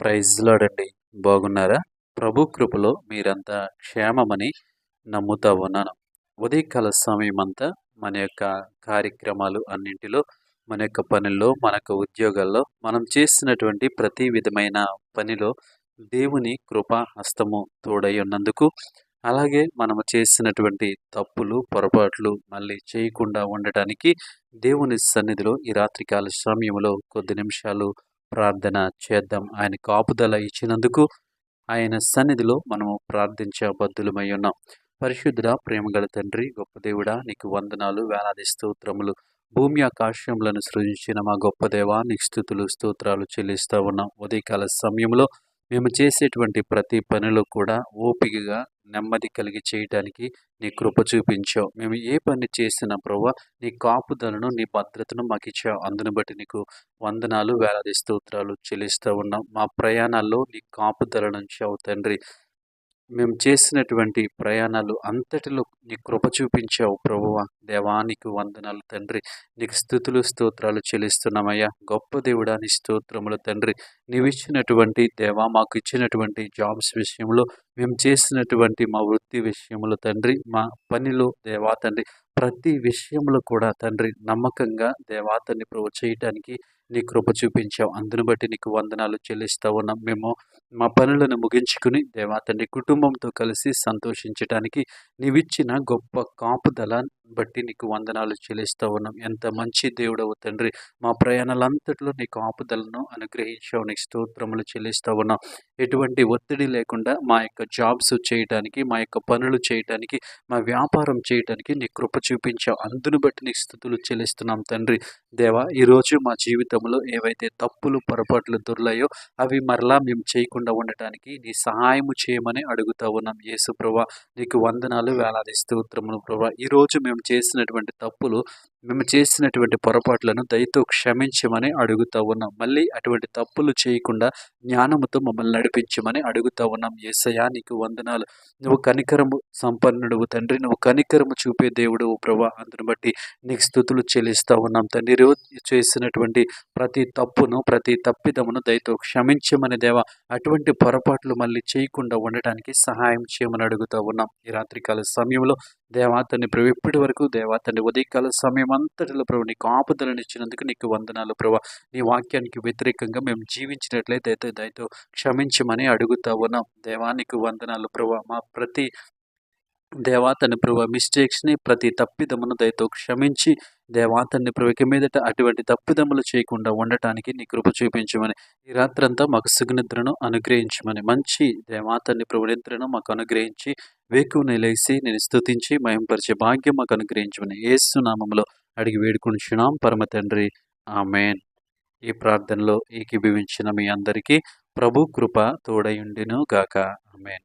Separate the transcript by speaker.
Speaker 1: ప్రైజ్లాడండి బాగున్నారా? ప్రభు కృపలో మీరంతా క్షేమమని నమ్ముతా ఉన్నాను. ఉదయకాల సమయం అంతా మన యొక్క కార్యక్రమాలు అన్నింటిలో మన యొక్క పనుల్లో మన యొక్క ఉద్యోగాల్లో మనం చేసినటువంటి ప్రతి విధమైన పనిలో దేవుని కృపా హస్తము తోడై ఉన్నందుకు అలాగే మనము చేసినటువంటి తప్పులు పొరపాట్లు మళ్ళీ చేయకుండా ఉండటానికి దేవుని సన్నిధిలో ఈ రాత్రికాల సమయంలో కొద్ది నిమిషాలు ప్రార్థన చేద్దాం. ఆయన కాపుదల ఇచ్చినందుకు ఆయన సన్నిధిలో మనము ప్రార్థించబద్దులమై ఉన్నాం. పరిశుద్ధుడ ప్రేమగల తండ్రి గొప్ప దేవుడా నీకు వందనాలు వేలాది స్తోత్రములు. భూమి ఆకాశములను సృజించిన మా గొప్ప దేవా నీకు స్థుతులు స్తోత్రాలు చెల్లిస్తూ ఉన్నాం. ఉదయకాల సమయంలో మేము చేసేటువంటి ప్రతి పనిలో కూడా ఓపికగా నెమ్మది కలిగి చేయటానికి నీ కృప చూపించావు. మేము ఏ పని చేసినా ప్రభావ నీ కాపుదలను నీ భద్రతను మాకు ఇచ్చావు. అందును బట్టి నీకు వందనాలు వేలాది స్తోత్రాలు చెల్లిస్తూ ఉన్నాం. మా ప్రయాణాల్లో నీ కాపుదల నుంచి అవు తండ్రి. మేము చేసినటువంటి ప్రయాణాలు అంతటిలో నీ కృప చూపించావు ప్రభువ. దేవానికి వందనాలు తండ్రి. నీకు స్థుతులు స్తోత్రాలు చెల్లిస్తున్నామయ్యా. గొప్ప దేవుడా నీ స్తోత్రములు తండ్రి. నీవిచ్చినటువంటి దేవా మాకు ఇచ్చినటువంటి జాబ్స్ విషయంలో మేము చేసినటువంటి మా వృత్తి విషయంలో తండ్రి మా పనిలో దేవా తండ్రి ప్రతి విషయంలో కూడా తండ్రి నమ్మకంగా దేవాతని ప్రభు చేయటానికి నీ కృప చూపించావు. అందును బట్టి నీకు వందనాలు చెల్లిస్తూ ఉన్నాం. మేము మా పనులను ముగించుకుని దేవా తండ్రి కుటుంబంతో కలిసి సంతోషించడానికి నీవిచ్చిన గొప్ప కాపుదల బట్టి నీకు వందనాలు చెల్లిస్తూ ఉన్నాం. ఎంత మంచి దేవుడవు తండ్రి. మా ప్రయాణాలంతట్లో నీ కాపుదలను అనుగ్రహించావు. నీకు స్తోత్రములు చెల్లిస్తూ ఉన్నాం. ఎటువంటి ఒత్తిడి లేకుండా మా యొక్క జాబ్స్ చేయటానికి మా యొక్క పనులు చేయటానికి మా వ్యాపారం చేయటానికి నీ కృప చూపించావు అందును బట్టి నీ స్థుతులు చెల్లిస్తున్నాం తండ్రి. దేవా ఈరోజు మా జీవితంలో ఏవైతే తప్పులు పొరపాట్లు దొర్లాయో అవి మరలా మేము చేయకుండా ఉండటానికి నీ సహాయము చేయమని అడుగుతా ఉన్నాం. యేసు ప్రభా నీకు వందనాలు వేలాది స్తోత్రములు ప్రభా. ఈరోజు మేము చేసినటువంటి తప్పులు మేము చేసినటువంటి పొరపాట్లను దయతో క్షమించమని అడుగుతా ఉన్నాం. మళ్ళీ అటువంటి తప్పులు చేయకుండా జ్ఞానముతో మమ్మల్ని నడిపించమని అడుగుతా ఉన్నాం. ఏసయా నీకు వందనాలు. నువ్వు కనికరము సంపన్నుడు తండ్రి. నువ్వు కనికరము చూపే దేవుడు ప్రభా. అందును బట్టి నీకు స్థుతులు చెల్లిస్తూ ఉన్నాం. తండ్రి చేసినటువంటి ప్రతి తప్పును ప్రతి తప్పిదమును దయతో క్షమించమని దేవ అటువంటి పొరపాట్లు మళ్ళీ చేయకుండా ఉండటానికి సహాయం చేయమని అడుగుతూ ఉన్నాం. ఈ రాత్రికాల సమయంలో దేవాతని ప్రభు ఇప్పటి వరకు దేవాతని ఉదయకాల సమయం అంతటిలో ప్రభు నీకు ఆపదలను ఇచ్చినందుకు నీకు వందనాలు ప్రభు. నీ వాక్యానికి వ్యతిరేకంగా మేము జీవించినట్లయితే దయతో క్షమించమని అడుగుతా ఉన్నాం. దేవానికి వందనాలు ప్రభు. మా ప్రతి దేవాతని ప్రభు మిస్టేక్స్ని ప్రతి తప్పిదమును దయతో క్షమించి దేవాతన్ని ప్రభుకి మీదట అటువంటి తప్పిదములు చేయకుండా ఉండటానికి నీ కృప చూపించమని ఈ రాత్రంతా మాకు సుగనిద్రను అనుగ్రహించమని మంచి దేవాతన్ని ప్రభు నిద్రను మాకు అనుగ్రహించి వేకుని నిలేసి నేను స్థుతించి మయంపరిచే భాగ్యం మాకు అనుగ్రహించమని ఏసునామంలో అడిగి వేడుకుంటున్నాం పరమ తండ్రి ఆమెన్. ఈ ప్రార్థనలో ఏకీభవించిన మీ అందరికీ ప్రభు కృప తోడయుండిను గాక. ఆమెన్.